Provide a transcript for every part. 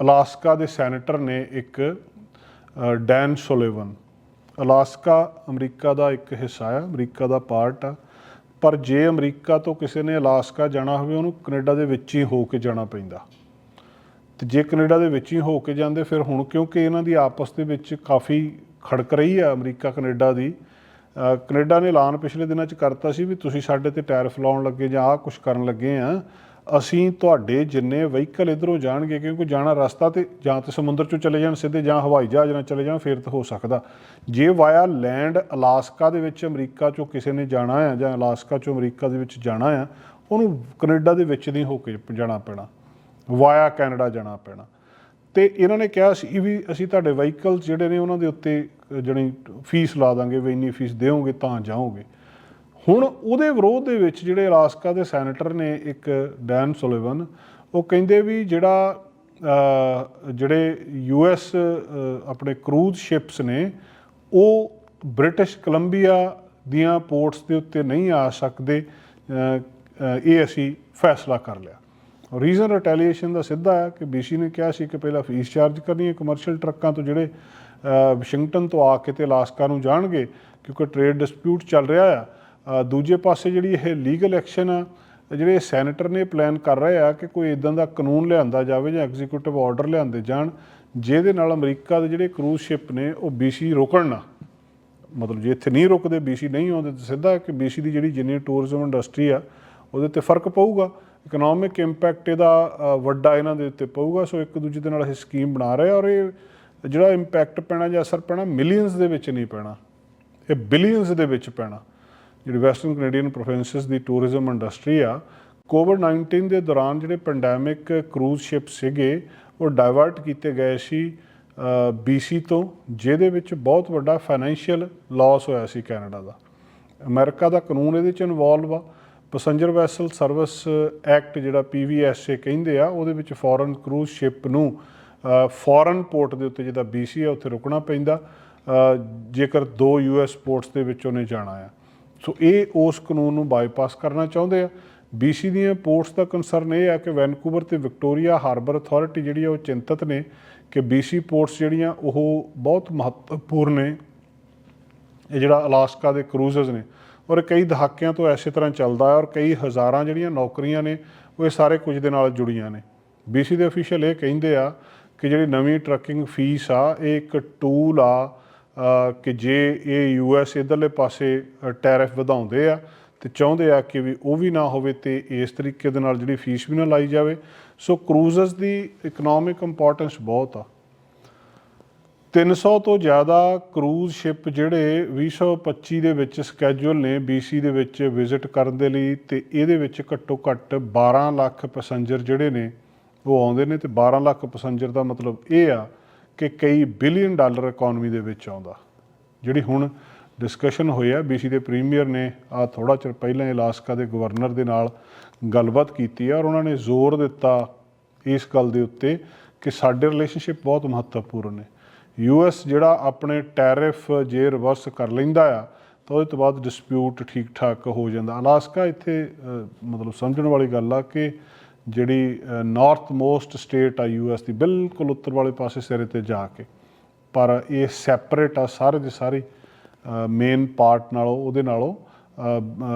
Alaska ਦੇ senator ਨੇ ਇੱਕ ਡੈਨ ਸੋਲੇਵਨ। ਅਲਾਸਕਾ ਅਮਰੀਕਾ ਦਾ ਇੱਕ ਹਿੱਸਾ ਆ ਅਮਰੀਕਾ ਦਾ ਪਾਰਟ ਆ। ਪਰ ਜੇ ਅਮਰੀਕਾ ਤੋਂ ਕਿਸੇ ਨੇ ਅਲਾਸਕਾ ਜਾਣਾ ਹੋਵੇ ਉਹਨੂੰ ਕੈਨੇਡਾ ਦੇ ਵਿੱਚ ਹੀ ਹੋ ਕੇ ਜਾਣਾ ਪੈਂਦਾ। ਤੇ ਜੇ ਕੈਨੇਡਾ ਦੇ ਵਿੱਚ ਹੀ ਹੋ ਕੇ ਜਾਂਦੇ ਫਿਰ ਹੁਣ ਕਿਉਂਕਿ ਇਹਨਾਂ ਦੀ ਆਪਸ ਦੇ ਵਿੱਚ ਕਾਫੀ ਖੜਕ ਰਹੀ ਆ ਅਮਰੀਕਾ ਕੈਨੇਡਾ ਦੀ ਅ, ਕੈਨੇਡਾ ਨੇ ਐਲਾਨ ਪਿਛਲੇ ਦਿਨਾਂ 'ਚ ਕਰਤਾ ਸੀ ਵੀ ਤੁਸੀਂ ਸਾਡੇ ਤੇ ਟੈਰਿਫ ਲਾਉਣ ਲੱਗੇ ਜਾਂ ਆਹ ਕੁਝ ਕਰਨ ਲੱਗੇ ਆ ਅਸੀਂ ਤੁਹਾਡੇ ਜਿੰਨੇ ਵਹੀਕਲ ਇਧਰੋਂ ਜਾਣਗੇ ਕਿਉਂਕਿ ਜਾਣਾ ਰਸਤਾ ਤੇ ਜਾਂ ਤੇ ਸਮੁੰਦਰ 'ਚੋਂ ਚਲੇ ਜਾਣ ਸਿੱਧੇ ਜਾਂ ਹਵਾਈ ਜਹਾਜ਼ ਨਾਲ ਚਲੇ ਜਾਣ ਫਿਰ ਤਾਂ ਹੋ ਸਕਦਾ। ਜੇ ਵਾਇਆ ਲੈਂਡ ਅਲਾਸਕਾ ਦੇ ਵਿੱਚ ਅਮਰੀਕਾ 'ਚੋਂ ਕਿਸੇ ਨੇ ਜਾਣਾ ਆ ਜਾਂ ਅਲਾਸਕਾ 'ਚੋਂ ਅਮਰੀਕਾ ਦੇ ਵਿੱਚ ਜਾਣਾ ਆ ਉਹਨੂੰ ਕੈਨੇਡਾ ਦੇ ਵਿੱਚ ਨਹੀਂ ਹੋ ਕੇ ਜਾਣਾ ਪੈਣਾ। ਵਾਇਆ ਕੈਨੇਡਾ ਜਾਣਾ ਪੈਣਾ। ਤੇ ਇਹਨਾਂ ਨੇ ਕਿਹਾ ਸੀ ਵੀ ਅਸੀਂ ਤੁਹਾਡੇ ਵਹੀਕਲ ਜਿਹੜੇ ਨੇ ਉਹਨਾਂ ਦੇ ਉੱਤੇ ਅ, ਜਿਹੜੀ ਫੀਸ ਲਾ ਦਾਂਗੇ ਵੀ ਇੰਨੀ ਫੀਸ ਦਿਓਗੇ ਤਾਂ ਜਾਓਗੇ। ਹੁਣ ਉਹਦੇ ਵਿਰੋਧ ਦੇ ਵਿੱਚ ਜਿਹੜੇ ਅਲਾਸਕਾ ਦੇ ਸੈਨੇਟਰ ਨੇ ਇੱਕ ਡੈਨ ਸੁਲੀਵਨ ਉਹ ਕਹਿੰਦੇ ਵੀ ਜਿਹੜਾ ਅ, ਜਿਹੜੇ ਯੂਐਸ ਆਪਣੇ ਕਰੂਜ਼ ਸ਼ਿਪਸ ਨੇ ਉਹ ਬ੍ਰਿਟਿਸ਼ ਕੋਲੰਬੀਆ ਦੀਆਂ ਪੋਰਟਸ ਦੇ ਉੱਤੇ ਨਹੀਂ ਆ ਸਕਦੇ ਇਹ ਅਸੀਂ ਫੈਸਲਾ ਕਰ ਲਿਆ। ਰੀਜ਼ਨ ਰਿਟੈਲੀਏਸ਼ਨ ਦਾ ਸਿੱਧਾ ਹੈ ਕਿ BC ਨੇ ਕਿਹਾ ਸੀ ਕਿ ਪਹਿਲਾਂ ਫੀਸ ਚਾਰਜ ਕਰਨੀ ਹੈ ਕਮਰਸ਼ੀਅਲ ਟਰੱਕਾਂ ਤੋਂ ਜਿਹੜੇ ਵਾਸ਼ਿੰਗਟਨ ਤੋਂ ਆ ਕੇ ਤੇ ਅਲਾਸਕਾ ਨੂੰ ਜਾਣਗੇ ਕਿਉਂਕਿ ਟ੍ਰੇਡ ਡਿਸਪਿਊਟ ਚੱਲ ਰਿਹਾ ਆ। ਦੂਜੇ ਪਾਸੇ ਜਿਹੜੀ ਇਹ ਲੀਗਲ ਐਕਸ਼ਨ ਆ, ਜਿਹੜੇ ਸੈਨੇਟਰ ਨੇ ਪਲਾਨ ਕਰ ਰਹੇ ਆ ਕਿ ਕੋਈ ਇਦਾਂ ਦਾ ਕਾਨੂੰਨ ਲਿਆਂਦਾ ਜਾਵੇ ਜਾਂ ਐਗਜ਼ੀਕਿਊਟਿਵ ਆਰਡਰ ਲਿਆਂਦੇ ਜਾਣ, ਜਿਹਦੇ ਨਾਲ ਅਮਰੀਕਾ ਦੇ ਜਿਹੜੇ ਕਰੂਜ਼ ਸ਼ਿਪ ਨੇ, ਉਹ BC ਰੋਕਣ ਨਾ। ਮਤਲਬ ਜੇ ਇੱਥੇ ਨਹੀਂ ਰੁਕਦੇ BC ਨਹੀਂ ਆਉਂਦੇ, ਤਾਂ ਸਿੱਧਾ ਕਿ BC ਦੀ ਜਿਹੜੀ ਜਿੰਨੀ ਟੂਰਿਜ਼ਮ ਇੰਡਸਟਰੀ ਆ, ਉਹਦੇ ਤੇ ਫ਼ਰਕ ਪਊਗਾ। ਇਕਨੋਮਿਕ ਇੰਪੈਕਟ ਇਹਦਾ ਵੱਡਾ ਇਹਨਾਂ ਦੇ ਉੱਤੇ ਪਊਗਾ। ਸੋ ਇੱਕ ਦੂਜੇ ਦੇ ਨਾਲ ਇਹ ਸਕੀਮ ਬਣਾ ਰਹੇ ਆ ਔਰ ਇਹ ਜਿਹੜਾ ਇੰਪੈਕਟ ਪੈਣਾ ਜਾਂ ਅਸਰ ਪੈਣਾ ਮਿਲੀਅਨਸ ਦੇ ਵਿੱਚ ਨਹੀਂ ਪੈਣਾ। ਇਹ ਬਿਲੀਅਨਸ ਦੇ ਵਿੱਚ ਪੈਣਾ। ਜਿਹੜੀ ਵੈਸਟਰਨ ਕੈਨੇਡੀਅਨ ਪ੍ਰੋਵਿੰਸਸ ਦੀ ਟੂਰਿਜ਼ਮ ਇੰਡਸਟਰੀ ਆ। ਕੋਵਿਡ 19 ਦੇ ਦੌਰਾਨ ਜਿਹੜੇ ਪੈਂਡੈਮਿਕ ਕਰੂਜ਼ ਸ਼ਿਪ ਸੀਗੇ, ਉਹ ਡਾਇਵਰਟ ਕੀਤੇ ਗਏ ਸੀ BC ਤੋਂ, ਜਿਹਦੇ ਵਿੱਚ ਬਹੁਤ ਵੱਡਾ ਫਾਈਨੈਂਸ਼ੀਅਲ ਲਾਸ ਹੋਇਆ ਸੀ ਕੈਨੇਡਾ ਦਾ। ਅਮਰੀਕਾ ਦਾ ਕਾਨੂੰਨ ਇਹਦੇ ਚ ਇਨਵੋਲਵ ਆ। ਪੈਸੇਂਜਰ ਵੈਸਲ ਸਰਵਿਸ ਐਕਟ ਜਿਹੜਾ PVSA ਕਹਿੰਦੇ ਆ, ਉਹਦੇ ਵਿੱਚ ਫੋਰਨ ਕਰੂਜ਼ ਸ਼ਿਪ ਨੂੰ ਫੋਰਨ ਪੋਰਟ ਦੇ ਉੱਤੇ ਜਿਹਦਾ BC ਆ, ਉੱਥੇ ਰੁਕਣਾ ਪੈਂਦਾ। ਜੇਕਰ ਦੋ US ਪੋਰਟਸ ਦੇ ਵਿੱਚ ਉਹਨੇ ਜਾਣਾ ਆ। ਸੋ ਇਹ ਉਸ ਕਾਨੂੰਨ ਨੂੰ ਬਾਈਪਾਸ ਕਰਨਾ ਚਾਹੁੰਦੇ ਆ। BC ਦੀਆਂ ਪੋਰਟਸ ਦਾ ਕੰਸਰਨ ਇਹ ਆ ਕਿ ਵੈਨਕੂਵਰ ਤੇ ਵਿਕਟੋਰੀਆ ਹਾਰਬਰ ਅਥਾਰਟੀ ਜਿਹੜੀ ਆ ਉਹ ਚਿੰਤਤ ਨੇ ਕਿ BC ਪੋਰਟਸ ਜਿਹੜੀਆਂ ਉਹ ਬਹੁਤ ਮਹੱਤਵਪੂਰਨ ਨੇ। ਇਹ ਜਿਹੜਾ ਅਲਾਸਕਾ ਦੇ ਕਰੂਜ਼ਰਸ ਨੇ ਔਰ ਕਈ ਦਹਾਕਿਆਂ ਤੋਂ ਐਸੇ ਤਰ੍ਹਾਂ ਚੱਲਦਾ ਹੈ ਔਰ ਕਈ ਹਜ਼ਾਰਾਂ ਜਿਹੜੀਆਂ ਨੌਕਰੀਆਂ ਨੇ ਉਹ ਇਹ ਸਾਰੇ ਕੁਝ ਦੇ ਨਾਲ ਜੁੜੀਆਂ ਨੇ। BC ਦੇ ਅਫੀਸ਼ੀਅਲ ਇਹ ਕਹਿੰਦੇ ਆ ਕਿ ਜਿਹੜੀ ਨਵੀਂ ਟਰੱਕਿੰਗ ਫੀਸ ਆ, ਇਹ ਇੱਕ ਟੂਲ ਆ ਕਿ ਜੇ ਇਹ ਯੂਐਸ ਇਧਰਲੇ ਪਾਸੇ ਟੈਰਿਫ ਵਧਾਉਂਦੇ ਆ, ਤੇ ਚਾਹੁੰਦੇ ਆ ਕਿ ਵੀ ਉਹ ਵੀ ਨਾ ਹੋਵੇ ਤੇ ਇਸ ਤਰੀਕੇ ਦੇ ਨਾਲ ਜਿਹੜੀ ਫੀਸ ਵੀ ਨਾ ਲਾਈ ਜਾਵੇ। ਸੋ ਕਰੂਜ਼ਰਸ ਦੀ ਇਕਨੋਮਿਕ ਇੰਪੋਰਟੈਂਸ ਬਹੁਤ ਆ। 300 ਤੋਂ ਜ਼ਿਆਦਾ ਕਰੂਜ਼ ਸ਼ਿਪ ਜਿਹੜੇ 2025 ਦੇ ਵਿੱਚ ਸਕੇਜੂਲ ਨੇ BC ਦੇ ਵਿੱਚ ਵਿਜ਼ਿਟ ਕਰਨ ਦੇ ਲਈ, ਤੇ ਇਹਦੇ ਵਿੱਚ ਘੱਟੋ ਘੱਟ 12 ਲੱਖ ਪੈਸੇਂਜਰ ਜਿਹੜੇ ਨੇ, ਉਹ ਆਉਂਦੇ ਨੇ, ਤੇ 12 ਲੱਖ ਪੈਸੇਂਜਰ ਦਾ ਮਤਲਬ ਇਹ ਆ ਕਿ ਕਈ ਬਿਲੀਅਨ ਡਾਲਰ ਇਕਨੋਮੀ ਦੇ ਵਿੱਚ ਆਉਂਦਾ। ਜਿਹੜੀ ਹੁਣ ਡਿਸਕਸ਼ਨ ਹੋਈ ਆ BC ਦੇ ਪ੍ਰੀਮੀਅਰ ਨੇ ਆ ਥੋੜਾ ਚਿਰ ਪਹਿਲਾਂ ਅਲਾਸਕਾ ਦੇ ਗਵਰਨਰ ਦੇ ਨਾਲ ਗੱਲਬਾਤ ਕੀਤੀ ਆ ਔਰ ਉਹਨਾਂ ਨੇ ਜ਼ੋਰ ਦਿੱਤਾ ਇਸ ਗੱਲ ਦੇ ਉੱਤੇ ਕਿ ਸਾਡੇ ਰਿਲੇਸ਼ਨਸ਼ਿਪ ਬਹੁਤ ਮਹੱਤਵਪੂਰਨ ਨੇ। ਯੂਐਸ ਜਿਹੜਾ ਆਪਣੇ ਟੈਰਿਫ ਜੇ ਰਿਵਰਸ ਕਰ ਲੈਂਦਾ ਆ, ਤਾਂ ਉਹਦੇ ਤੋਂ ਬਾਅਦ ਡਿਸਪਿਊਟ ਠੀਕ ਠਾਕ ਹੋ ਜਾਂਦਾ। ਅਲਾਸਕਾ ਇੱਥੇ ਮਤਲਬ ਸਮਝਣ ਵਾਲੀ ਗੱਲ ਆ ਕਿ ਜਿਹੜੀ ਨਾਰਥ ਮੋਸਟ ਸਟੇਟ ਆ ਯੂਐਸ ਦੀ, ਬਿਲਕੁਲ ਉੱਤਰ ਵਾਲੇ ਪਾਸੇ ਸਿਰੇ ਤੇ ਜਾ ਕੇ। ਪਰ ਇਹ ਸੈਪਰੇਟ ਆ ਸਾਰੇ ਦੇ ਸਾਰੇ ਮੇਨ ਪਾਰਟ ਨਾਲੋਂ, ਉਹਦੇ ਨਾਲੋਂ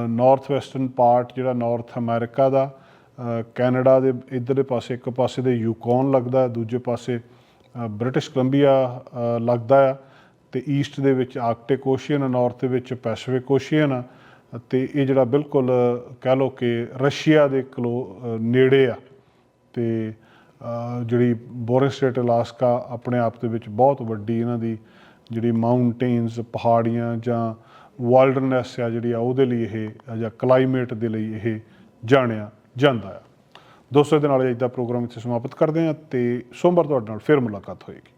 ਨਾਰਥ ਵੈਸਟਰਨ ਪਾਰਟ ਜਿਹੜਾ ਨਾਰਥ ਅਮਰੀਕਾ ਦਾ ਕੈਨੇਡਾ ਦੇ ਇਧਰਲੇ ਪਾਸੇ, ਇੱਕ ਪਾਸੇ ਦੇ ਯੂਕੌਨ ਲੱਗਦਾ, ਦੂਜੇ ਪਾਸੇ ਬ੍ਰਿਟਿਸ਼ ਕੋਲੰਬੀਆ ਲੱਗਦਾ ਆ। ਤੇ ਈਸਟ ਦੇ ਵਿੱਚ ਆਰਕਟਿਕ ਓਸ਼ੀਅਨ ਆ ਨਾਰਥ ਦੇ ਵਿੱਚ ਪੈਸੀਫਿਕ ਓਸ਼ੀਅਨ ਆ। ਤੇ ਇਹ ਜਿਹੜਾ ਬਿਲਕੁਲ, ਕਹਿ ਲਓ ਕਿ ਰਸ਼ੀਆ ਦੇ ਕਲੋ ਨੇੜੇ ਆ ਤੇ ਜਿਹੜੀ ਬੋਰਿਸ ਸਟੇਟ ਅਲਾਸਕਾ ਆਪਣੇ ਆਪ ਦੇ ਵਿੱਚ ਬਹੁਤ ਵੱਡੀ ਇਹਨਾਂ ਦੀ ਜਿਹੜੀ ਮਾਊਂਟੇਨਸ, ਪਹਾੜੀਆਂ ਜਾਂ ਵਾਈਲਡਨੈਸ ਆ ਜਿਹੜੀ ਆ ਉਹਦੇ ਲਈ ਇਹ, ਜਾਂ ਕਲਾਈਮੇਟ ਦੇ ਲਈ ਇਹ ਜਾਣਿਆ ਜਾਂਦਾ ਆ। ਦੋਸਤੋ ਦੇ ਨਾਲ ਅੱਜ ਦਾ ਪ੍ਰੋਗਰਾਮ ਇੱਥੇ ਸਮਾਪਤ ਕਰਦੇ ਹਾਂ ਤੇ ਸੋਮਵਾਰ ਤੁਹਾਡੇ ਨਾਲ ਫਿਰ ਮੁਲਾਕਾਤ ਹੋਏਗੀ।